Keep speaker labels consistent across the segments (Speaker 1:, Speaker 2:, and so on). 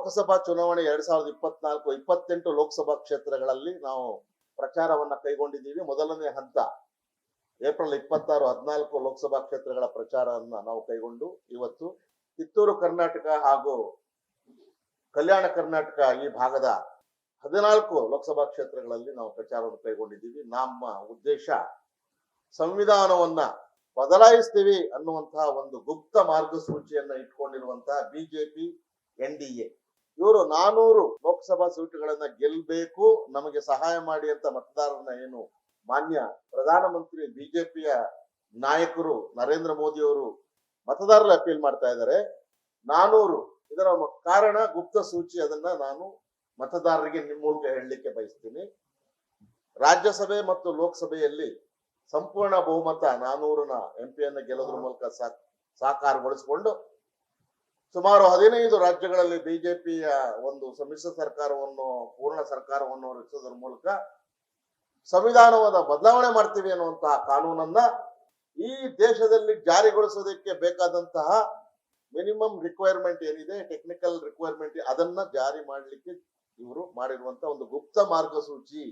Speaker 1: ಲೋಕಸಭಾ ಚುನಾವಣೆ ಎರಡ್ ಸಾವಿರದ ಇಪ್ಪತ್ನಾಲ್ಕು, ಇಪ್ಪತ್ತೆಂಟು ಲೋಕಸಭಾ ಕ್ಷೇತ್ರಗಳಲ್ಲಿ ನಾವು ಪ್ರಚಾರವನ್ನ ಕೈಗೊಂಡಿದ್ದೀವಿ. ಮೊದಲನೇ ಹಂತ ಏಪ್ರಿಲ್ ಇಪ್ಪತ್ತಾರು, ಹದಿನಾಲ್ಕು ಲೋಕಸಭಾ ಕ್ಷೇತ್ರಗಳ ಪ್ರಚಾರವನ್ನ ನಾವು ಕೈಗೊಂಡು ಇವತ್ತು ಕಿತ್ತೂರು ಕರ್ನಾಟಕ ಹಾಗೂ ಕಲ್ಯಾಣ ಕರ್ನಾಟಕ ಈ ಭಾಗದ ಹದಿನಾಲ್ಕು ಲೋಕಸಭಾ ಕ್ಷೇತ್ರಗಳಲ್ಲಿ ನಾವು ಪ್ರಚಾರವನ್ನು ಕೈಗೊಂಡಿದ್ದೀವಿ. ನಮ್ಮ ಉದ್ದೇಶ ಸಂವಿಧಾನವನ್ನ ಬದಲಾಯಿಸ್ತೀವಿ ಅನ್ನುವಂತಹ ಒಂದು ಗುಪ್ತ ಮಾರ್ಗಸೂಚಿಯನ್ನ ಇಟ್ಕೊಂಡಿರುವಂತಹ ಬಿಜೆಪಿ, ಎನ್ ಡಿ ಇವರು ನಾನೂರು ಲೋಕಸಭಾ ಸೀಟುಗಳನ್ನ ಗೆಲ್ಬೇಕು, ನಮಗೆ ಸಹಾಯ ಮಾಡಿ ಅಂತ ಮತದಾರರನ್ನ ಏನು ಮಾನ್ಯ ಪ್ರಧಾನಮಂತ್ರಿ, ಬಿಜೆಪಿಯ ನಾಯಕರು ನರೇಂದ್ರ ಮೋದಿ ಅವರು ಮತದಾರರ ಅಪೀಲ್ ಮಾಡ್ತಾ ಇದ್ದಾರೆ. ನಾನೂರು ಇದರ ಕಾರಣ ಗುಪ್ತ ಸೂಚಿ ಅದನ್ನ ನಾನು ಮತದಾರರಿಗೆ ನಿಮ್ಮ ಮೂಲಕ ಹೇಳಲಿಕ್ಕೆ ಬಯಸ್ತೀನಿ. ರಾಜ್ಯಸಭೆ ಮತ್ತು ಲೋಕಸಭೆಯಲ್ಲಿ ಸಂಪೂರ್ಣ ಬಹುಮತ ನಾನೂರನ ಎಂಪಿಯನ್ನು ಗೆಲ್ಲೋದ್ರ ಮೂಲಕ ಸಾಕಾರಗೊಳಿಸಿಕೊಂಡು ಸುಮಾರು ಹದಿನೈದು ರಾಜ್ಯಗಳಲ್ಲಿ ಬಿಜೆಪಿಯ ಒಂದು ಸಮ್ಮಿಶ್ರ ಸರ್ಕಾರವನ್ನು, ಪೂರ್ಣ ಸರ್ಕಾರವನ್ನು ರಚಿಸೋದ್ರ ಮೂಲಕ ಸಂವಿಧಾನವಾದ ಬದಲಾವಣೆ ಮಾಡ್ತೀವಿ ಅನ್ನುವಂತಹ ಕಾನೂನನ್ನ ಈ ದೇಶದಲ್ಲಿ ಜಾರಿಗೊಳಿಸೋದಕ್ಕೆ ಬೇಕಾದಂತಹ ಮಿನಿಮಮ್ ರಿಕ್ವೈರ್ಮೆಂಟ್ ಏನಿದೆ, ಟೆಕ್ನಿಕಲ್ ರಿಕ್ವೈರ್ಮೆಂಟ್, ಅದನ್ನ ಜಾರಿ ಮಾಡಲಿಕ್ಕೆ ಇವರು ಮಾಡಿರುವಂತ ಒಂದು ಗುಪ್ತ ಮಾರ್ಗಸೂಚಿ.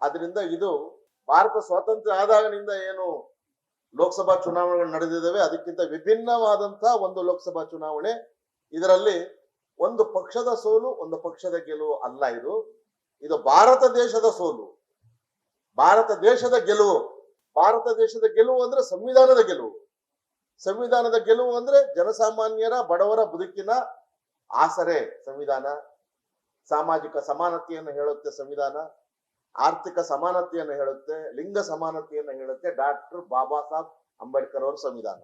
Speaker 1: ಅದರಿಂದ ಇದು ಭಾರತ ಸ್ವಾತಂತ್ರ್ಯ ಆದಾಗನಿಂದ ಏನು ಲೋಕಸಭಾ ಚುನಾವಣೆಗಳು ನಡೆದಿದ್ದಾವೆ, ಅದಕ್ಕಿಂತ ವಿಭಿನ್ನವಾದಂತಹ ಒಂದು ಲೋಕಸಭಾ ಚುನಾವಣೆ. ಇದರಲ್ಲಿ ಒಂದು ಪಕ್ಷದ ಸೋಲು, ಒಂದು ಪಕ್ಷದ ಗೆಲುವು ಅಲ್ಲ ಇದು. ಇದು ಭಾರತ ದೇಶದ ಸೋಲು. ಭಾರತ ದೇಶದ ಗೆಲುವು. ಭಾರತ ದೇಶದ ಗೆಲುವು ಅಂದ್ರೆ ಸಂವಿಧಾನದ ಗೆಲುವು. ಸಂವಿಧಾನದ ಗೆಲುವು ಅಂದ್ರೆ ಜನಸಾಮಾನ್ಯರ, ಬಡವರ ಬದುಕಿನ ಆಸರೆ ಸಂವಿಧಾನ. ಸಾಮಾಜಿಕ ಸಮಾನತೆಯನ್ನು ಹೇಳುತ್ತೆ ಸಂವಿಧಾನ. ಆರ್ಥಿಕ ಸಮಾನತೆಯನ್ನು ಹೇಳುತ್ತೆ, ಲಿಂಗ ಸಮಾನತೆಯನ್ನು ಹೇಳುತ್ತೆ ಡಾಕ್ಟರ್ ಬಾಬಾ ಸಾಹೇಬ್ ಅಂಬೇಡ್ಕರ್ ಅವರ ಸಂವಿಧಾನ.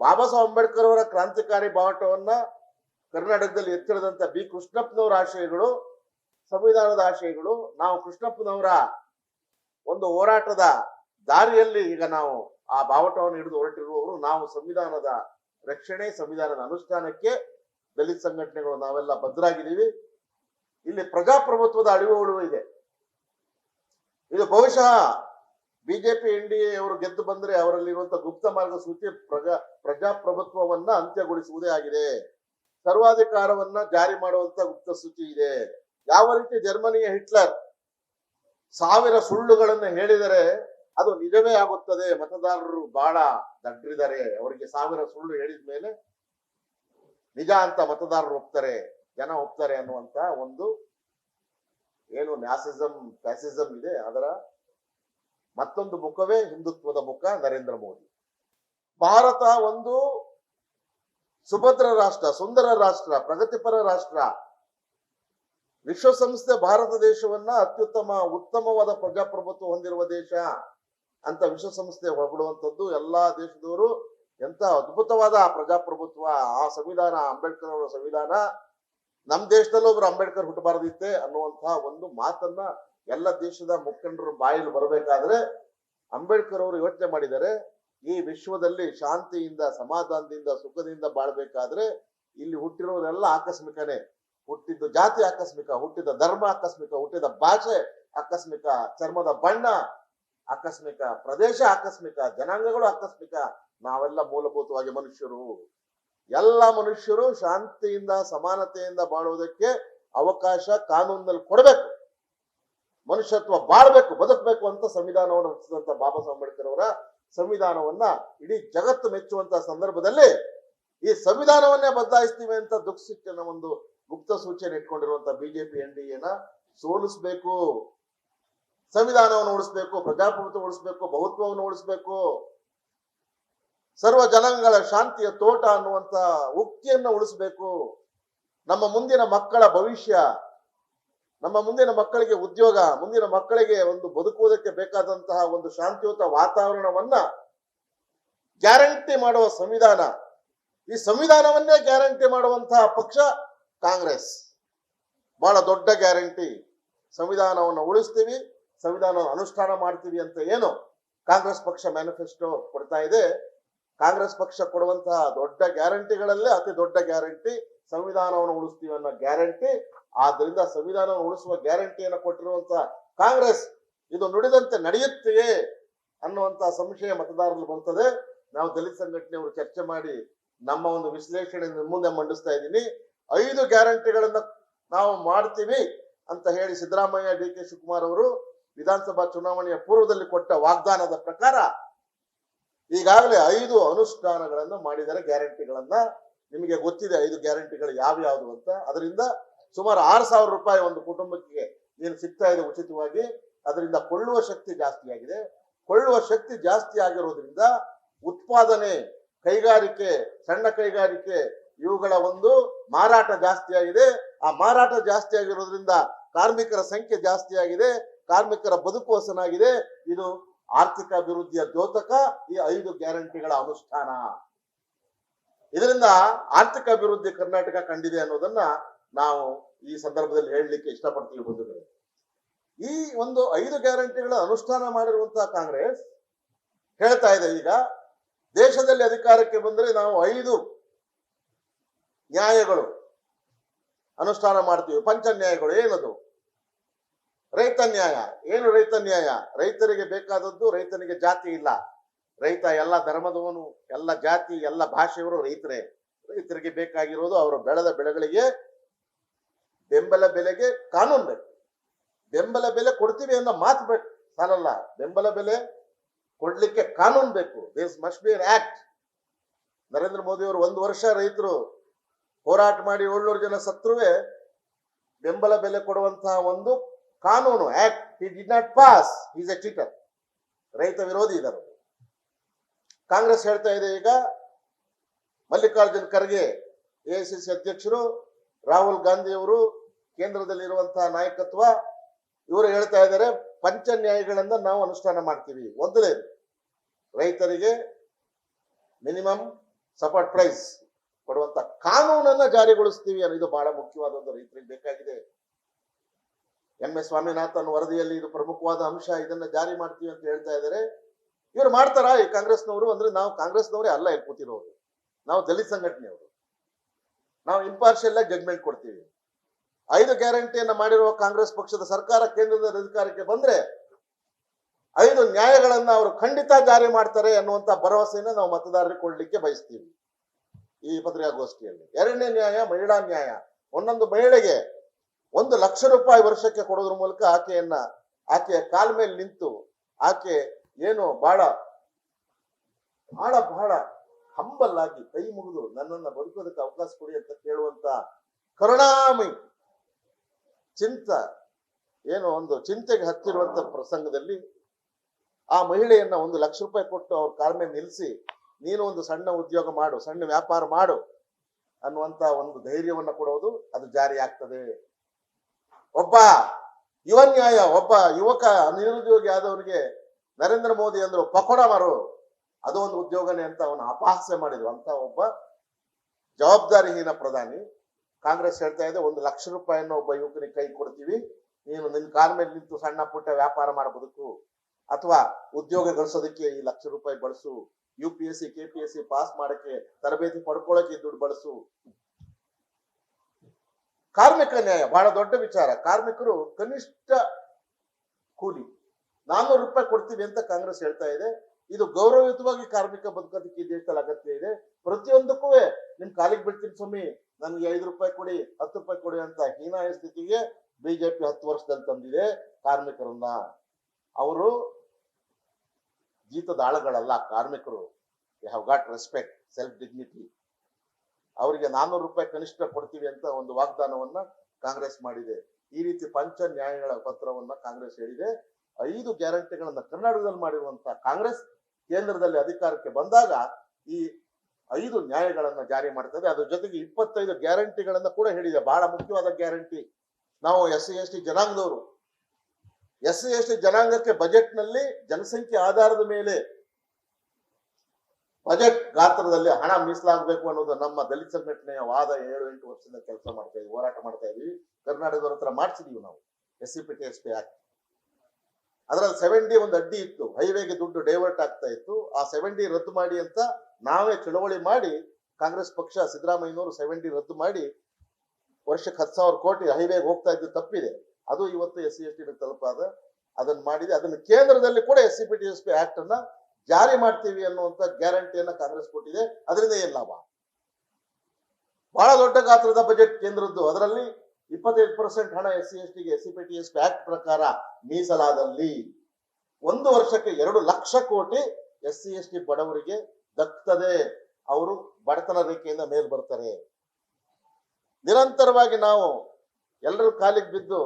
Speaker 1: ಬಾಬಾ ಸಾಹೇಬ್ ಅಂಬೇಡ್ಕರ್ ಅವರ ಕ್ರಾಂತಿಕಾರಿ ಬಾವಟವನ್ನ ಕರ್ನಾಟಕದಲ್ಲಿ ಎತ್ತಿಡದಂತ ಬಿ. ಕೃಷ್ಣಪ್ಪನವರ ಆಶಯಗಳು, ಸಂವಿಧಾನದ ಆಶಯಗಳು, ನಾವು ಕೃಷ್ಣಪ್ಪನವರ ಒಂದು ಹೋರಾಟದ ದಾರಿಯಲ್ಲಿ ಈಗ ನಾವು ಆ ಬಾವುಟವನ್ನು ಹಿಡಿದು ಹೊರಟಿರುವವರು ನಾವು ಸಂವಿಧಾನದ ರಕ್ಷಣೆ, ಸಂವಿಧಾನದ ಅನುಷ್ಠಾನಕ್ಕೆ ದಲಿತ ಸಂಘಟನೆಗಳು ನಾವೆಲ್ಲ ಬದ್ಧರಾಗಿದ್ದೀವಿ. ಇಲ್ಲಿ ಪ್ರಜಾಪ್ರಭುತ್ವದ ಅಳಿವು ಇದೆ. ಇದು ಬಹುಶಃ ಬಿಜೆಪಿ ಎನ್ ಡಿ ಎವರು ಗೆದ್ದು ಬಂದ್ರೆ ಅವರಲ್ಲಿರುವಂತಹ ಗುಪ್ತ ಮಾರ್ಗಸೂಚಿ ಪ್ರಜಾ, ಪ್ರಜಾಪ್ರಭುತ್ವವನ್ನ ಅಂತ್ಯಗೊಳಿಸುವುದೇ ಆಗಿದೆ. ಸರ್ವಾಧಿಕಾರವನ್ನ ಜಾರಿ ಮಾಡುವಂತ ಗುಪ್ತ ಸೂಚಿ ಇದೆ. ಯಾವ ರೀತಿ ಜರ್ಮನಿಯ ಹಿಟ್ಲರ್ ಸಾವಿರ ಸುಳ್ಳುಗಳನ್ನು ಹೇಳಿದರೆ ಅದು ನಿಜವೇ ಆಗುತ್ತದೆ. ಮತದಾರರು ಬಹಳ ದಡ್ರಿದ್ದಾರೆ. ಅವರಿಗೆ ಸಾವಿರ ಸುಳ್ಳು ಹೇಳಿದ ಮೇಲೆ ನಿಜ ಅಂತ ಮತದಾರರು ಒಪ್ತಾರೆ, ಜನ ಒಪ್ತಾರೆ ಅನ್ನುವಂತ ಒಂದು ಏನು ನ್ಯಾಸಿಸಂ, ಫ್ಯಾಸಿಸಂ ಇದೆ, ಅದರ ಮತ್ತೊಂದು ಮುಖವೇ ಹಿಂದುತ್ವದ ಮುಖ, ನರೇಂದ್ರ ಮೋದಿ. ಭಾರತ ಒಂದು ಸುಭದ್ರ ರಾಷ್ಟ್ರ, ಸುಂದರ ರಾಷ್ಟ್ರ, ಪ್ರಗತಿಪರ ರಾಷ್ಟ್ರ. ವಿಶ್ವಸಂಸ್ಥೆ ಭಾರತ ದೇಶವನ್ನ ಅತ್ಯುತ್ತಮ, ಉತ್ತಮವಾದ ಪ್ರಜಾಪ್ರಭುತ್ವ ಹೊಂದಿರುವ ದೇಶ ಅಂತ ವಿಶ್ವಸಂಸ್ಥೆ ಹೊಗಳುವಂಥದ್ದು ಎಲ್ಲಾ ದೇಶದವರು ಎಂತ ಅದ್ಭುತವಾದ ಪ್ರಜಾಪ್ರಭುತ್ವ. ಆ ಸಂವಿಧಾನ ಅಂಬೇಡ್ಕರ್ ಅವರ ಸಂವಿಧಾನ ನಮ್ ದೇಶದಲ್ಲಿ ಒಬ್ರು ಅಂಬೇಡ್ಕರ್ ಹುಟ್ಟಬಾರದಿತ್ತೆ ಅನ್ನುವಂತಹ ಒಂದು ಮಾತನ್ನ ಎಲ್ಲ ದೇಶದ ಮುಖಂಡರು ಬಾಯಲ್ಲಿ ಬರಬೇಕಾದ್ರೆ ಅಂಬೇಡ್ಕರ್ ಅವರು ಯೋಚನೆ ಮಾಡಿದ್ದಾರೆ. ಈ ವಿಶ್ವದಲ್ಲಿ ಶಾಂತಿಯಿಂದ, ಸಮಾಧಾನದಿಂದ, ಸುಖದಿಂದ ಬಾಳ್ಬೇಕಾದ್ರೆ ಇಲ್ಲಿ ಹುಟ್ಟಿರೋರೆಲ್ಲ ಆಕಸ್ಮಿಕನೇ. ಹುಟ್ಟಿದ ಜಾತಿ ಆಕಸ್ಮಿಕ, ಹುಟ್ಟಿದ ಧರ್ಮ ಆಕಸ್ಮಿಕ, ಹುಟ್ಟಿದ ಭಾಷೆ ಆಕಸ್ಮಿಕ, ಚರ್ಮದ ಬಣ್ಣ ಆಕಸ್ಮಿಕ, ಪ್ರದೇಶ ಆಕಸ್ಮಿಕ, ಜನಾಂಗಗಳು ಆಕಸ್ಮಿಕ. ನಾವೆಲ್ಲ ಮೂಲಭೂತವಾಗಿ ಮನುಷ್ಯರು. ಎಲ್ಲ ಮನುಷ್ಯರು ಶಾಂತಿಯಿಂದ, ಸಮಾನತೆಯಿಂದ ಬಾಳುವುದಕ್ಕೆ ಅವಕಾಶ ಕಾನೂನಿನಲ್ಲಿ ಕೊಡಬೇಕು. ಮನುಷ್ಯತ್ವ ಬಾಳ್ಬೇಕು, ಬದುಕಬೇಕು ಅಂತ ಸಂವಿಧಾನವನ್ನು ರಚಿಸಿದಂತ ಬಾಬಾ ಸಾಹೇಬ್ ಅಂಬೇಡ್ಕರ್ ಅವರ ಸಂವಿಧಾನವನ್ನ ಇಡೀ ಜಗತ್ತು ಮೆಚ್ಚುವಂತ ಸಂದರ್ಭದಲ್ಲಿ ಈ ಸಂವಿಧಾನವನ್ನೇ ಬದಲಾಯಿಸ್ತೀವಿ ಅಂತ ದುಃಖಿನ ಒಂದು ಗುಪ್ತ ಸೂಚನೆ ಇಟ್ಕೊಂಡಿರುವಂತ ಬಿಜೆಪಿ ಎನ್ ಡಿ ಎನ ಸೋಲಿಸ್ಬೇಕು. ಸಂವಿಧಾನವನ್ನು ಉಳಿಸ್ಬೇಕು, ಪ್ರಜಾಪ್ರಭುತ್ವ ಉಳಿಸ್ಬೇಕು, ಬಹುತ್ವವನ್ನು ಉಳಿಸ್ಬೇಕು. ಸರ್ವ ಜನಾಂಗಗಳ ಶಾಂತಿಯ ತೋಟ ಅನ್ನುವಂತ ಉಕ್ತಿಯನ್ನು ಉಳಿಸಬೇಕು. ನಮ್ಮ ಮುಂದಿನ ಮಕ್ಕಳ ಭವಿಷ್ಯ, ನಮ್ಮ ಮುಂದಿನ ಮಕ್ಕಳಿಗೆ ಉದ್ಯೋಗ, ಮುಂದಿನ ಮಕ್ಕಳಿಗೆ ಒಂದು ಬದುಕುವುದಕ್ಕೆ ಬೇಕಾದಂತಹ ಒಂದು ಶಾಂತಿಯುತ ವಾತಾವರಣವನ್ನ ಗ್ಯಾರಂಟಿ ಮಾಡುವ ಸಂವಿಧಾನ. ಈ ಸಂವಿಧಾನವನ್ನೇ ಗ್ಯಾರಂಟಿ ಮಾಡುವಂತಹ ಪಕ್ಷ ಕಾಂಗ್ರೆಸ್. ಬಹಳ ದೊಡ್ಡ ಗ್ಯಾರಂಟಿ. ಸಂವಿಧಾನವನ್ನು ಉಳಿಸ್ತೀವಿ, ಸಂವಿಧಾನವನ್ನು ಅನುಷ್ಠಾನ ಮಾಡ್ತೀವಿ ಅಂತ ಏನು ಕಾಂಗ್ರೆಸ್ ಪಕ್ಷ ಮ್ಯಾನಿಫೆಸ್ಟೋ ಕೊಡ್ತಾ ಇದೆ. ಕಾಂಗ್ರೆಸ್ ಪಕ್ಷ ಕೊಡುವಂತಹ ದೊಡ್ಡ ಗ್ಯಾರಂಟಿಗಳಲ್ಲೇ ಅತಿ ದೊಡ್ಡ ಗ್ಯಾರಂಟಿ ಸಂವಿಧಾನವನ್ನು ಉಳಿಸ್ತೀವಿ ಅನ್ನೋ ಗ್ಯಾರಂಟಿ. ಆದ್ರಿಂದ ಸಂವಿಧಾನವನ್ನು ಉಳಿಸುವ ಗ್ಯಾರಂಟಿಯನ್ನು ಕೊಟ್ಟಿರುವಂತಹ ಕಾಂಗ್ರೆಸ್ ಇದು ನುಡಿದಂತೆ ನಡೆಯುತ್ತೆಯೇ ಅನ್ನುವಂತಹ ಸಂಶಯ ಮತದಾರರಲ್ಲಿ ಬರ್ತದೆ ನಾವು ದಲಿತ ಸಂಘಟನೆಯವರು ಚರ್ಚೆ ಮಾಡಿ ನಮ್ಮ ಒಂದು ವಿಶ್ಲೇಷಣೆ ಮುಂದೆ ಮಂಡಿಸ್ತಾ ಇದ್ದೀನಿ. ಐದು ಗ್ಯಾರಂಟಿಗಳನ್ನ ನಾವು ಮಾಡ್ತೀವಿ ಅಂತ ಹೇಳಿ ಸಿದ್ದರಾಮಯ್ಯ, ಡಿ ಕೆ ಶಿವಕುಮಾರ್ ಅವರು ವಿಧಾನಸಭಾ ಚುನಾವಣೆಯ ಪೂರ್ವದಲ್ಲಿ ಕೊಟ್ಟ ವಾಗ್ದಾನದ ಪ್ರಕಾರ ಈಗಾಗಲೇ ಐದು ಅನುಷ್ಠಾನಗಳನ್ನು ಮಾಡಿದರೆ ಗ್ಯಾರಂಟಿಗಳನ್ನ. ನಿಮಗೆ ಗೊತ್ತಿದೆ ಐದು ಗ್ಯಾರಂಟಿಗಳು ಯಾವ್ಯಾವುದು ಅಂತ. ಅದರಿಂದ ಸುಮಾರು ಆರು ಸಾವಿರ ರೂಪಾಯಿ ಒಂದು ಕುಟುಂಬಕ್ಕೆ ಏನು ಸಿಗ್ತಾ ಇದೆ ಉಚಿತವಾಗಿ, ಅದರಿಂದ ಕೊಳ್ಳುವ ಶಕ್ತಿ ಜಾಸ್ತಿ ಆಗಿದೆ. ಕೊಳ್ಳುವ ಶಕ್ತಿ ಜಾಸ್ತಿ ಆಗಿರೋದ್ರಿಂದ ಉತ್ಪಾದನೆ, ಕೈಗಾರಿಕೆ, ಸಣ್ಣ ಕೈಗಾರಿಕೆ, ಇವುಗಳ ಒಂದು ಮಾರಾಟ ಜಾಸ್ತಿ ಆಗಿದೆ. ಆ ಮಾರಾಟ ಜಾಸ್ತಿ ಆಗಿರೋದ್ರಿಂದ ಕಾರ್ಮಿಕರ ಸಂಖ್ಯೆ ಜಾಸ್ತಿ ಆಗಿದೆ. ಕಾರ್ಮಿಕರ ಬದುಕು ಹಸನಾಗಿದೆ. ಇದು ಆರ್ಥಿಕ ಅಭಿವೃದ್ಧಿಯ ದ್ಯೋತಕ ಈ ಐದು ಗ್ಯಾರಂಟಿಗಳ ಅನುಷ್ಠಾನ. ಇದರಿಂದ ಆರ್ಥಿಕ ಅಭಿವೃದ್ಧಿ ಕರ್ನಾಟಕ ಕಂಡಿದೆ ಅನ್ನೋದನ್ನ ನಾವು ಈ ಸಂದರ್ಭದಲ್ಲಿ ಹೇಳಲಿಕ್ಕೆ ಇಷ್ಟಪಡ್ತೀವಿ ಬಂಧುಗಳೇ. ಈ ಒಂದು ಐದು ಗ್ಯಾರಂಟಿಗಳ ಅನುಷ್ಠಾನ ಮಾಡಿರುವಂತಹ ಕಾಂಗ್ರೆಸ್ ಹೇಳ್ತಾ ಇದೆ ಈಗ, ದೇಶದಲ್ಲಿ ಅಧಿಕಾರಕ್ಕೆ ಬಂದ್ರೆ ನಾವು ಐದು ನ್ಯಾಯಗಳು ಅನುಷ್ಠಾನ ಮಾಡ್ತೀವಿ. ಪಂಚ ನ್ಯಾಯಗಳು ಏನದು? ರೈತ ನ್ಯಾಯ. ಏನು ರೈತ ನ್ಯಾಯ? ರೈತರಿಗೆ ಬೇಕಾದದ್ದು ರೈತನಿಗೆ ಜಾತಿ ಇಲ್ಲ. ರೈತ ಎಲ್ಲ ಧರ್ಮದವನು, ಎಲ್ಲ ಜಾತಿ, ಎಲ್ಲ ಭಾಷೆಯವರು ರೈತರೇ. ರೈತರಿಗೆ ಬೇಕಾಗಿರೋದು ಅವರು ಬೆಳೆದ ಬೆಳೆಗಳಿಗೆ ಬೆಂಬಲ ಬೆಲೆಗೆ ಕಾನೂನು ಬೇಕು. ಬೆಂಬಲ ಬೆಲೆ ಕೊಡ್ತೀವಿ ಅನ್ನೋ ಮಾತು ಬೇಕು. ಸಾಲಲ್ಲ, ಬೆಂಬಲ ಬೆಲೆ ಕೊಡ್ಲಿಕ್ಕೆ ಕಾನೂನು ಬೇಕು. This must be act Narendra Modi ಅವರು ಒಂದು ವರ್ಷ ರೈತರು ಹೋರಾಟ ಮಾಡಿ ಏಳ್ನೂರು ಜನ ಸತ್ರುವೆ ಬೆಂಬಲ ಬೆಲೆ ಕೊಡುವಂತಹ ಒಂದು ಕಾನೂನು act he did not pass is a cheater ರೈತ ವಿರೋಧಿ ಇದ್ದಾರೆ. ಕಾಂಗ್ರೆಸ್ ಹೇಳ್ತಾ ಇದೆ ಈಗ, ಮಲ್ಲಿಕಾರ್ಜುನ್ ಖರ್ಗೆ ಎಐಸಿಸಿ ಅಧ್ಯಕ್ಷರು, ರಾಹುಲ್ ಗಾಂಧಿ ಅವರು ಕೇಂದ್ರದಲ್ಲಿ ಇರುವಂತಹ ನಾಯಕತ್ವ, ಇವರು ಹೇಳ್ತಾ ಇದ್ದಾರೆ, ಪಂಚ ನ್ಯಾಯಗಳನ್ನ ನಾವು ಅನುಷ್ಠಾನ ಮಾಡ್ತೀವಿ. ಒಂದಲೇ ರೈತರಿಗೆ ಮಿನಿಮಮ್ ಸಪೋರ್ಟ್ ಪ್ರೈಸ್ ಕೊಡುವಂತ ಕಾನೂನನ್ನ ಜಾರಿಗೊಳಿಸ್ತೀವಿ ಅನ್ನೋದು ಬಹಳ ಮುಖ್ಯವಾದ ಒಂದು ರೈತರಿಗೆ ಬೇಕಾಗಿದೆ. ಎಂ ಎಸ್ ಸ್ವಾಮಿನಾಥನ್ ವರದಿಯಲ್ಲಿ ಇದು ಪ್ರಮುಖವಾದ ಅಂಶ, ಇದನ್ನ ಜಾರಿ ಮಾಡ್ತೀವಿ ಅಂತ ಹೇಳ್ತಾ ಇದ್ದಾರೆ ಇವ್ರು ಮಾಡ್ತಾರಾ? ಈ ಕಾಂಗ್ರೆಸ್ನವರು ಅಂದ್ರೆ ನಾವು ಕಾಂಗ್ರೆಸ್ನವರೇ ಅಲ್ಲ ಇಲ್ಲಿ ನಾವು ದಲಿತ ಸಂಘಟನೆಯವರು. ನಾವು ಇಂಪಾರ್ಷಿಯಲ್ ಆಗಿ ಜಡ್ಮೆಂಟ್ ಕೊಡ್ತೀವಿ. ಐದು ಗ್ಯಾರಂಟಿಯನ್ನ ಮಾಡಿರುವ ಕಾಂಗ್ರೆಸ್ ಪಕ್ಷದ ಸರ್ಕಾರ ಕೇಂದ್ರದ ಅಧಿಕಾರಕ್ಕೆ ಬಂದ್ರೆ ಐದು ನ್ಯಾಯಗಳನ್ನ ಅವರು ಖಂಡಿತ ಜಾರಿ ಮಾಡ್ತಾರೆ ಅನ್ನುವಂತ ಭರವಸೆಯನ್ನ ನಾವು ಮತದಾರರಿಗೆ ಕೊಡ್ಲಿಕ್ಕೆ ಬಯಸ್ತೀವಿ. ಈ ಪತ್ರಿಕಾಗೋಷ್ಠಿಯಲ್ಲಿ. ಎರಡನೇ ನ್ಯಾಯ ಮಹಿಳಾ ನ್ಯಾಯ. ಒಂದೊಂದು ಮಹಿಳೆಗೆ ಒಂದು ಲಕ್ಷ ರೂಪಾಯಿ ವರ್ಷಕ್ಕೆ ಕೊಡೋದ್ರ ಮೂಲಕ ಆಕೆಯನ್ನ, ಆಕೆಯ ಕಾಲ ಮೇಲೆ ನಿಂತು ಆಕೆ ಏನು ಬಹಳ ಬಹಳ ಬಹಳ ಹಂಬಲ್ ಆಗಿ ಕೈ ಮುಗಿದು ನನ್ನನ್ನ ಬದುಕೋದಕ್ಕೆ ಅವಕಾಶ ಕೊಡಿ ಅಂತ ಕೇಳುವಂತ ಕರುಣಾಮಯಿ ಚಿಂತ, ಏನು ಒಂದು ಚಿಂತೆಗೆ ಹತ್ತಿರುವಂತ ಪ್ರಸಂಗದಲ್ಲಿ ಆ ಮಹಿಳೆಯನ್ನ ಒಂದು ಲಕ್ಷ ರೂಪಾಯಿ ಕೊಟ್ಟು ಅವ್ರ ಕಾಲ ಮೇಲೆ ನಿಲ್ಲಿಸಿ ನೀನು ಒಂದು ಸಣ್ಣ ಉದ್ಯೋಗ ಮಾಡು, ಸಣ್ಣ ವ್ಯಾಪಾರ ಮಾಡು ಅನ್ನುವಂತ ಒಂದು ಧೈರ್ಯವನ್ನ ಕೊಡೋದು ಅದು ಜಾರಿ ಆಗ್ತದೆ ಒಬ್ಬ ಯುವ ನ್ಯಾಯ ಒಬ್ಬ ಯುವಕ ನಿರುದ್ಯೋಗಿ ಆದವನಿಗೆ ನರೇಂದ್ರ ಮೋದಿ ಅಂದ್ರು ಪಕೋಡ ಮಾರು. ಅದು ಒಂದು ಉದ್ಯೋಗನೇ ಅಂತ ಅವನು ಅಪಹಾಸ್ಯ ಮಾಡಿದ್ರು. ಅಂತ ಒಬ್ಬ ಜವಾಬ್ದಾರಿಹೀನ ಪ್ರಧಾನಿ. ಕಾಂಗ್ರೆಸ್ ಹೇಳ್ತಾ ಇದೆ, ಒಂದು ಲಕ್ಷ ರೂಪಾಯಿಯನ್ನು ಒಬ್ಬ ಯುವಕನಿಗೆ ಕೈ ಕೊಡ್ತೀವಿ. ನೀನು ನಿನ್ನ ಕಾಲ ಮೇಲೆ ನಿಂತು ಸಣ್ಣ ಪುಟ್ಟ ವ್ಯಾಪಾರ ಮಾಡಬಹುದು ಅಥವಾ ಉದ್ಯೋಗ ಗಳಿಸೋದಕ್ಕೆ ಈ ಲಕ್ಷ ರೂಪಾಯಿ ಬಳಸು. U P S C K P S C pass ಮಾಡಕ್ಕೆ ತರಬೇತಿ ಪಡ್ಕೊಳಕ್ಕೆ ದುಡ್ಡು ಬಳಸು. ಕಾರ್ಮಿಕ ನ್ಯಾಯ, ಬಹಳ ದೊಡ್ಡ ವಿಚಾರ. ಕಾರ್ಮಿಕರು ಕನಿಷ್ಠ ಕೂಲಿ ನಾನ್ನೂರು ರೂಪಾಯಿ ಕೊಡ್ತೀವಿ ಅಂತ ಕಾಂಗ್ರೆಸ್ ಹೇಳ್ತಾ ಇದೆ. ಇದು ಗೌರವಯುತವಾಗಿ ಕಾರ್ಮಿಕ ಬದುಕೋದಕ್ಕೆ ಈ ದೇಶದಲ್ಲಿ ಅಗತ್ಯ ಇದೆ. ಪ್ರತಿಯೊಂದಕ್ಕೂ ನಿಮ್ ಕಾಲಿಗೆ ಬಿಡ್ತೀನಿ ಸ್ವಾಮಿ. ನನ್ಗೆ ಐದು ರೂಪಾಯಿ ಕೊಡಿ, ಹತ್ತು ರೂಪಾಯಿ ಕೊಡಿ ಅಂತ ಹೀನಾಯ ಸ್ಥಿತಿಗೆ ಬಿಜೆಪಿ ಹತ್ತು ವರ್ಷದಲ್ಲಿ ತಂದಿದೆ ಕಾರ್ಮಿಕರನ್ನ. ಅವರು ಜೀತದ ಆಳುಗಳಲ್ಲ, ಕಾರ್ಮಿಕರು. Have got respect self dignity ಅವರಿಗೆ ನಾನ್ನೂರು ರೂಪಾಯಿ ಕನಿಷ್ಠ ಕೊಡ್ತೀವಿ ಅಂತ ಒಂದು ವಾಗ್ದಾನವನ್ನ ಕಾಂಗ್ರೆಸ್ ಮಾಡಿದೆ. ಈ ರೀತಿ ಪಂಚ ನ್ಯಾಯಗಳ ಪತ್ರವನ್ನ ಕಾಂಗ್ರೆಸ್ ಹೇಳಿದೆ. ಐದು ಗ್ಯಾರಂಟಿಗಳನ್ನ ಕರ್ನಾಟಕದಲ್ಲಿ ಮಾಡಿರುವಂತಹ ಕಾಂಗ್ರೆಸ್ ಕೇಂದ್ರದಲ್ಲಿ ಅಧಿಕಾರಕ್ಕೆ ಬಂದಾಗ ಈ ಐದು ನ್ಯಾಯಗಳನ್ನ ಜಾರಿ ಮಾಡ್ತದೆ. ಅದ್ರ ಜೊತೆಗೆ ಇಪ್ಪತ್ತೈದು ಗ್ಯಾರಂಟಿಗಳನ್ನ ಕೂಡ ಹೇಳಿದೆ. ಬಹಳ ಮುಖ್ಯವಾದ ಗ್ಯಾರಂಟಿ. ನಾವು ಎಸ್ ಸಿ, ಎಸ್ ಟಿ ಜನಾಂಗದವರು. ಎಸ್ ಸಿ, ಎಸ್ ಟಿ ಜನಾಂಗಕ್ಕೆ ಬಜೆಟ್ನಲ್ಲಿ ಜನಸಂಖ್ಯೆ ಆಧಾರದ ಮೇಲೆ ಬಜೆಟ್ ಗಾತ್ರದಲ್ಲಿ ಹಣ ಮೀಸಲಾಗಬೇಕು ಅನ್ನೋದು ನಮ್ಮ ದಲಿತ ಸಂಘಟನೆಯ ವಾದ ಏಳು ಎಂಟು ವರ್ಷದಿಂದ ಕೆಲಸ ಮಾಡ್ತಾ ಇದ್ವಿ, ಹೋರಾಟ ಮಾಡ್ತಾ ಇದೀವಿ. ಕರ್ನಾಟಕದವ್ರ ಹತ್ರ ಮಾಡ್ಸಿದೀವಿ ನಾವು S C P T S P act ಅದರಲ್ಲಿ ಸೆವೆನ್ ಒಂದು ಅಡ್ಡಿ ಇತ್ತು, ಹೈವೇಗೆ ದುಡ್ಡು ಡೈವರ್ಟ್ ಆಗ್ತಾ ಇತ್ತು. ಆ ಸೆವೆನ್ ಡಿ ರದ್ದು ಮಾಡಿ ಅಂತ ನಾವೇ ಚಳವಳಿ ಮಾಡಿ, ಕಾಂಗ್ರೆಸ್ ಪಕ್ಷ ಸಿದ್ದರಾಮಯ್ಯನವರು ಸೆವೆನ್ ಡಿ ರದ್ದು ಮಾಡಿ, ವರ್ಷಕ್ಕೆ ಹತ್ತು ಸಾವಿರ ಕೋಟಿ ಹೈವೇಗೆ ಹೋಗ್ತಾ ಇದ್ದು ತಪ್ಪಿದೆ. ಅದು ಇವತ್ತು ಎಸ್ ಸಿ ಎಸ್ ಟಿ ತಲುಪಾದ. ಅದನ್ನ ಮಾಡಿದೆ. ಅದನ್ನು ಕೇಂದ್ರದಲ್ಲಿ ಕೂಡ S C P T S P act ಅನ್ನ ಜಾರಿ ಮಾಡ್ತೀವಿ ಅನ್ನುವಂತ ಗ್ಯಾರಂಟಿಯನ್ನ ಕಾಂಗ್ರೆಸ್ ಕೊಟ್ಟಿದೆ. ಅದರಿಂದ ಏನ್ ಲಾಭ? ಬಹಳ ದೊಡ್ಡ ಗಾತ್ರದ ಬಜೆಟ್ ಕೇಂದ್ರದ್ದು. ಅದರಲ್ಲಿ ಇಪ್ಪತ್ತೈದು ಪರ್ಸೆಂಟ್ ಹಣ ಎಸ್ ಸಿ ಎಸ್ ಟಿಗೆ ಎಸ್ ಪಿ ಆಕ್ಟ್ ಪ್ರಕಾರ ಮೀಸಲಾದಲ್ಲಿ. ಒಂದು ವರ್ಷಕ್ಕೆ ಎರಡು ಲಕ್ಷ ಕೋಟಿ ಎಸ್ ಸಿ ಎಸ್ ಟಿ ಬಡವರಿಗೆ ದಕ್ತದೆ. ಅವರು ಬಡತನ ರೇಖೆಯಿಂದ ಮೇಲ್ ಬರ್ತಾರೆ. ನಿರಂತರವಾಗಿ ನಾವು ಎಲ್ಲರೂ ಕಾಲಿಗೆ ಬಿದ್ದು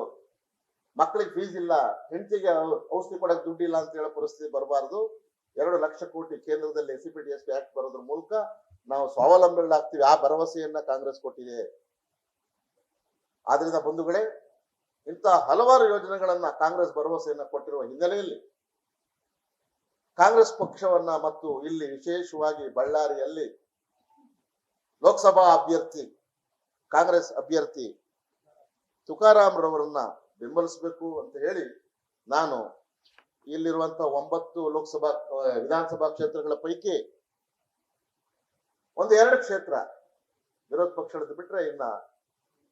Speaker 1: ಮಕ್ಕಳಿಗೆ ಫೀಸ್ ಇಲ್ಲ, ಹೆಂಡತಿಗೆ ಔಷಧಿ ಕೊಡಕ್ ದುಡ್ಡಿಲ್ಲ ಅಂತ ಹೇಳೋ ಪರಿಸ್ಥಿತಿ ಬರಬಾರದು. ಎರಡು ಲಕ್ಷ ಕೋಟಿ ಕೇಂದ್ರದಲ್ಲಿ ಎಸ್ ಸಿ ಆಕ್ಟ್ ಬರೋದ್ರ ಮೂಲಕ ನಾವು ಸ್ವಾವಲಂಬಿಗಳಾಗ್ತೀವಿ ಆ ಭರವಸೆಯನ್ನ ಕಾಂಗ್ರೆಸ್ ಕೊಟ್ಟಿದೆ. ಆದ್ರಿಂದ ಬಂಧುಗಳೇ ಇಂತಹ ಹಲವಾರು ಯೋಜನೆಗಳನ್ನ ಕಾಂಗ್ರೆಸ್ ಭರವಸೆಯನ್ನ ಕೊಟ್ಟಿರುವ ಹಿನ್ನೆಲೆಯಲ್ಲಿ ಕಾಂಗ್ರೆಸ್ ಪಕ್ಷವನ್ನ ಮತ್ತು ಇಲ್ಲಿ ವಿಶೇಷವಾಗಿ ಬಳ್ಳಾರಿಯಲ್ಲಿ ಲೋಕಸಭಾ ಅಭ್ಯರ್ಥಿ, ಕಾಂಗ್ರೆಸ್ ಅಭ್ಯರ್ಥಿ ತುಕಾರಾಮ್ ರವರನ್ನ ಬೆಂಬಲಿಸಬೇಕು ಅಂತ ಹೇಳಿ ನಾನು ಇಲ್ಲಿರುವಂತ ಒಂಬತ್ತು ಲೋಕಸಭಾ ವಿಧಾನಸಭಾ ಕ್ಷೇತ್ರಗಳ ಪೈಕಿ ಒಂದು ಎರಡು ಕ್ಷೇತ್ರ ವಿರೋಧ ಪಕ್ಷಗಳದ್ದು ಬಿಟ್ರೆ ಇನ್ನ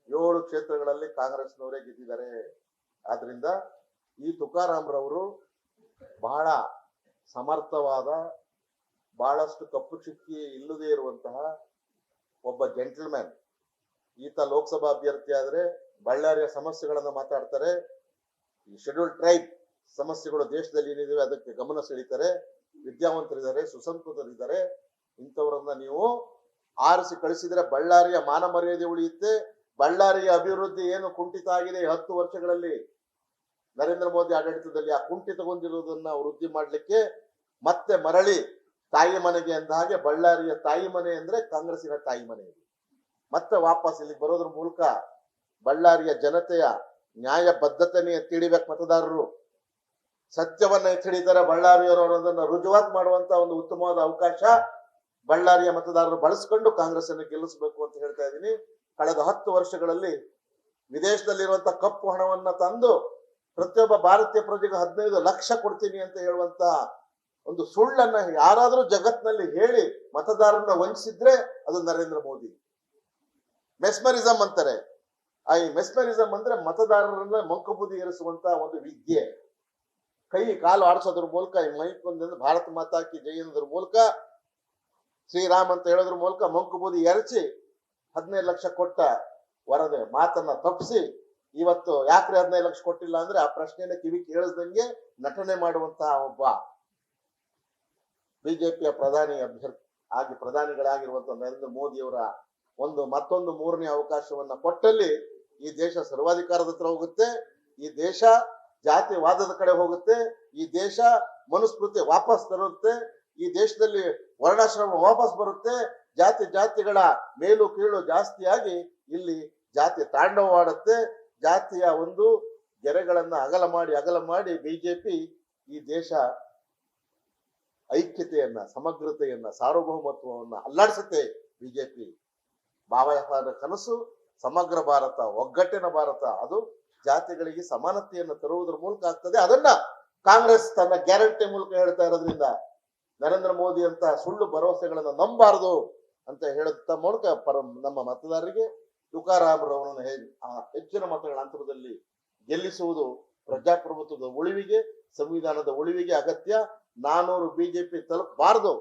Speaker 1: ಏಳು ಕ್ಷೇತ್ರಗಳಲ್ಲಿ ಕಾಂಗ್ರೆಸ್ನವರೇ ಗೆದ್ದಿದ್ದಾರೆ. ಆದ್ರಿಂದ ಈ ತುಕಾರಾಮ್ರವರು ಬಹಳ ಸಮರ್ಥವಾದ, ಬಹಳಷ್ಟು ಕಪ್ಪು ಚುಕ್ಕಿ ಇಲ್ಲದೇ ಇರುವಂತಹ ಒಬ್ಬ ಜೆಂಟಲ್ಮ್ಯಾನ್. ಈತ ಲೋಕಸಭಾ ಅಭ್ಯರ್ಥಿ ಆದ್ರೆ ಬಳ್ಳಾರಿಯ ಸಮಸ್ಯೆಗಳನ್ನ ಮಾತಾಡ್ತಾರೆ. ಈ ಶೆಡ್ಯೂಲ್ ಟ್ರೈಬ್. ಸಮಸ್ಯೆಗಳು ದೇಶದಲ್ಲಿ ಏನಿದಾವೆ ಅದಕ್ಕೆ ಗಮನ ಸೆಳೀತಾರೆ, ವಿದ್ಯಾವಂತರಿದ್ದಾರೆ, ಸುಸಂಸ್ಕೃತರಿದ್ದಾರೆ. ಇಂಥವರನ್ನ ನೀವು ಆರಿಸಿ ಕಳಿಸಿದ್ರೆ ಬಳ್ಳಾರಿಯ ಮಾನ ಮರ್ಯಾದೆ ಉಳಿಯುತ್ತೆ. ಬಳ್ಳಾರಿಯ ಅಭಿವೃದ್ಧಿ ಏನು ಕುಂಠಿತ ಆಗಿದೆ ಹತ್ತು ವರ್ಷಗಳಲ್ಲಿ? ನರೇಂದ್ರ ಮೋದಿ ಆಡಳಿತದಲ್ಲಿ ಆ ಕುಂಠಿತಗೊಂಡಿರುವುದನ್ನ ವೃದ್ಧಿ ಮಾಡಲಿಕ್ಕೆ ಮತ್ತೆ ಮರಳಿ ತಾಯಿ ಮನೆಗೆ ಅಂದ ಹಾಗೆ ಬಳ್ಳಾರಿಯ ತಾಯಿ ಮನೆ ಅಂದ್ರೆ ಕಾಂಗ್ರೆಸ್ಸಿನ ತಾಯಿ ಮನೆ. ಮತ್ತೆ ವಾಪಸ್ ಇಲ್ಲಿಗೆ ಬರೋದ್ರ ಮೂಲಕ ಬಳ್ಳಾರಿಯ ಜನತೆಯ ನ್ಯಾಯ ಬದ್ಧತೆನೇ ಎತ್ತಿ ಹಿಡಿಬೇಕು ಮತದಾರರು. ಸತ್ಯವನ್ನ ಎತ್ತಿಡಿತಾರೆ ಬಳ್ಳಾರಿಯವರು ಅನ್ನೋದನ್ನ ರುಜುವಾತ್ ಮಾಡುವಂತ ಒಂದು ಉತ್ತಮವಾದ ಅವಕಾಶ ಬಳ್ಳಾರಿಯ ಮತದಾರರು ಬಳಸ್ಕೊಂಡು ಕಾಂಗ್ರೆಸ್ ಅನ್ನು ಗೆಲ್ಲಿಸಬೇಕು ಅಂತ ಹೇಳ್ತಾ ಇದ್ದೀನಿ. ಕಳೆದ ಹತ್ತು ವರ್ಷಗಳಲ್ಲಿ ವಿದೇಶದಲ್ಲಿರುವಂತಹ ಕಪ್ಪು ಹಣವನ್ನ ತಂದು ಪ್ರತಿಯೊಬ್ಬ ಭಾರತೀಯ ಪ್ರಜೆಗೆ ಹದಿನೈದು ಲಕ್ಷ ಕೊಡ್ತೀನಿ ಅಂತ ಹೇಳುವಂತ ಒಂದು ಸುಳ್ಳನ್ನ ಯಾರಾದ್ರೂ ಜಗತ್ನಲ್ಲಿ ಹೇಳಿ ಮತದಾರರನ್ನ ವಂಚಿಸಿದ್ರೆ ಅದು ನರೇಂದ್ರ ಮೋದಿ. ಮೆಸ್ಮರಿಸಂ ಅಂತಾರೆ. ಆ ಈ ಮೆಸ್ಮರಿಸಂ ಅಂದ್ರೆ ಮತದಾರರನ್ನ ಮಂಕುಬುದಿ ಏರಿಸುವಂತ ಒಂದು ವಿದ್ಯೆ. ಕೈ ಕಾಲು ಆಡಿಸೋದ್ರ ಮೂಲಕ, ಈ ಮೈಕ್ ಒಂದಿಂದ ಭಾರತ ಮಾತಾಕಿ ಜೈ ಅನ್ನೋದ್ರ ಮೂಲಕ, ಶ್ರೀರಾಮ್ ಅಂತ ಹೇಳೋದ್ರ ಮೂಲಕ ಮಂಕುಬೂದಿ ಎರಚಿ ಹದಿನೈದು ಲಕ್ಷ ಕೊಟ್ಟ ವರದೆ, ಮಾತನ್ನ ತಪ್ಪಿಸಿ ಇವತ್ತು ಯಾಕ್ರೆ ಹದಿನೈದು ಲಕ್ಷ ಕೊಟ್ಟಿಲ್ಲ ಅಂದ್ರೆ ಆ ಪ್ರಶ್ನೆನ ಕಿವಿ ಕೇಳಿಸ್ದಂಗೆ ನಟನೆ ಮಾಡುವಂತಹ ಒಬ್ಬ ಬಿಜೆಪಿಯ ಪ್ರಧಾನಿ ಅಭ್ಯರ್ಥಿ ಆಗಿ ಪ್ರಧಾನಿಗಳಾಗಿರುವಂತಹ ನರೇಂದ್ರ ಮೋದಿಯವರ ಒಂದು ಮತ್ತೊಂದು ಮೂರನೇ ಅವಕಾಶವನ್ನ ಕೊಟ್ಟಲ್ಲಿ ಈ ದೇಶ ಸರ್ವಾಧಿಕಾರದ ಹತ್ರ ಹೋಗುತ್ತೆ. ಈ ದೇಶ ಜಾತಿವಾದದ ಕಡೆ ಹೋಗುತ್ತೆ, ಈ ದೇಶ ಮನುಸ್ಮೃತಿ ವಾಪಸ್ ತರುತ್ತೆ, ಈ ದೇಶದಲ್ಲಿ ವರ್ಣಾಶ್ರಮ ವಾಪಸ್ ಬರುತ್ತೆ, ಜಾತಿ ಜಾತಿಗಳ ಮೇಲು ಕೀಳು ಜಾಸ್ತಿಯಾಗಿ ಇಲ್ಲಿ ಜಾತಿ ತಾಂಡವವಾಡುತ್ತೆ, ಜಾತಿಯ ಒಂದು ಗೆರೆಗಳನ್ನ ಅಗಲ ಮಾಡಿ ಅಗಲ ಮಾಡಿ ಬಿಜೆಪಿ ಈ ದೇಶ ಐಕ್ಯತೆಯನ್ನ, ಸಮಗ್ರತೆಯನ್ನ, ಸಾರ್ವಭೌಮತ್ವವನ್ನ ಅಲ್ಲಾಡಿಸುತ್ತೆ ಬಿಜೆಪಿ. ಬಾಬಾ ಕನಸು, ಸಮಗ್ರ ಭಾರತ, ಒಗ್ಗಟ್ಟಿನ ಭಾರತ, ಅದು ಜಾತಿಗಳಿಗೆ ಸಮಾನತೆಯನ್ನು ತರುವುದರ ಮೂಲಕ ಆಗ್ತದೆ. ಅದನ್ನ ಕಾಂಗ್ರೆಸ್ ತನ್ನ ಗ್ಯಾರಂಟಿ ಮೂಲಕ ಹೇಳ್ತಾ ಇರೋದ್ರಿಂದ ನರೇಂದ್ರ ಮೋದಿ ಅಂತ ಸುಳ್ಳು ಭರವಸೆಗಳನ್ನು ನಂಬಾರದು ಅಂತ ಹೇಳುತ್ತ ಮೂಲಕ ಪರ ನಮ್ಮ ಮತದಾರರಿಗೆ ತುಕಾರಾಮರವರನ್ನು ಹೆಚ್ಚಿನ ಮತಗಳ ಅಂತರದಲ್ಲಿ ಗೆಲ್ಲಿಸುವುದು ಪ್ರಜಾಪ್ರಭುತ್ವದ ಉಳಿವಿಗೆ, ಸಂವಿಧಾನದ ಉಳಿವಿಗೆ ಅಗತ್ಯ. ನಾನೂರು ಬಿಜೆಪಿ ತಲುಪಬಾರದು.